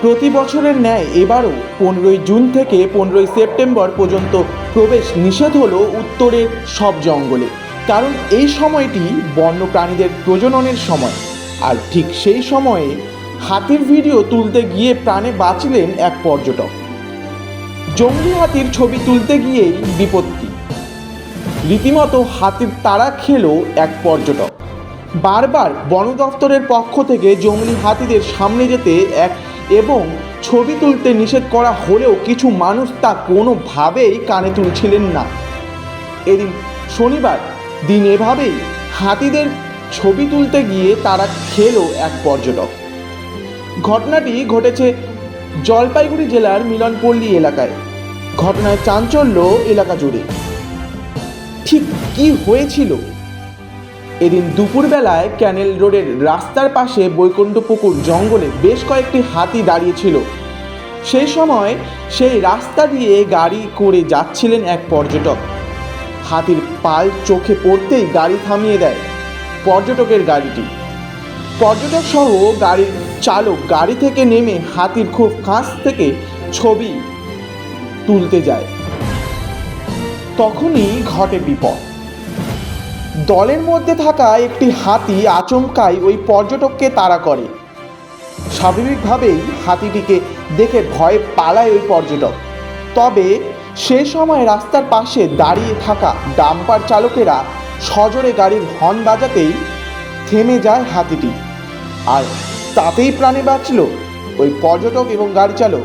প্রতি বছরের ন্যায় এবারও পনেরোই জুন থেকে পনেরোই সেপ্টেম্বর পর্যন্ত প্রবেশ নিষেধ হল উত্তরের সব জঙ্গলে। কারণ এই সময়টি বন্য প্রাণীদের প্রজননের সময়। আর ঠিক সেই সময়ে হাতির ভিডিও তুলতে গিয়ে প্রাণে বাঁচলেন এক পর্যটক। জঙ্গলি হাতির ছবি তুলতে গিয়েই বিপত্তি। রীতিমতো হাতির তাড়া খেল এক পর্যটক। বারবার বন দপ্তরের পক্ষ থেকে জঙ্গলি হাতিদের সামনে যেতে এক এবং ছবি তুলতে নিষেধ করা হলেও কিছু মানুষ তা কোনোভাবেই কানে তুলছিলেন না। এদিন শনিবার দিন এভাবেই হাতিদের ছবি তুলতে গিয়ে তারা খেলো এক পর্যটক। ঘটনাটি ঘটেছে জলপাইগুড়ি জেলার মিলনপল্লী এলাকায়। ঘটনায় চাঞ্চল্য এলাকা জুড়ে। ঠিক কি হয়েছিল এদিন দুপুরবেলায় ক্যানেল রোডের রাস্তার পাশে বৈকুণ্ঠপুকুর জঙ্গলে বেশ কয়েকটি হাতি দাঁড়িয়েছিল। সেই সময় সেই রাস্তা দিয়ে গাড়ি করে যাচ্ছিলেন এক পর্যটক। হাতির পাল চোখে পড়তেই গাড়ি থামিয়ে দেয় পর্যটকের গাড়িটি। পর্যটক সহ গাড়ির চালক গাড়ি থেকে নেমে হাতির খুব কাছ থেকে ছবি তুলতে যায়। তখনই ঘটে বিপদ। দলের মধ্যে থাকা একটি হাতি আচমকাই ওই পর্যটককে তাড়া করে। স্বাভাবিকভাবেই হাতিটিকে দেখে ভয়ে পালায় ওই পর্যটক। তবে সে সময় রাস্তার পাশে দাঁড়িয়ে থাকা ডাম্পার চালকেরা সজোরে গাড়ির হর্ন বাজাতেই থেমে যায় হাতিটি। আর তাতেই প্রাণে বাঁচল ওই পর্যটক এবং গাড়ি চালক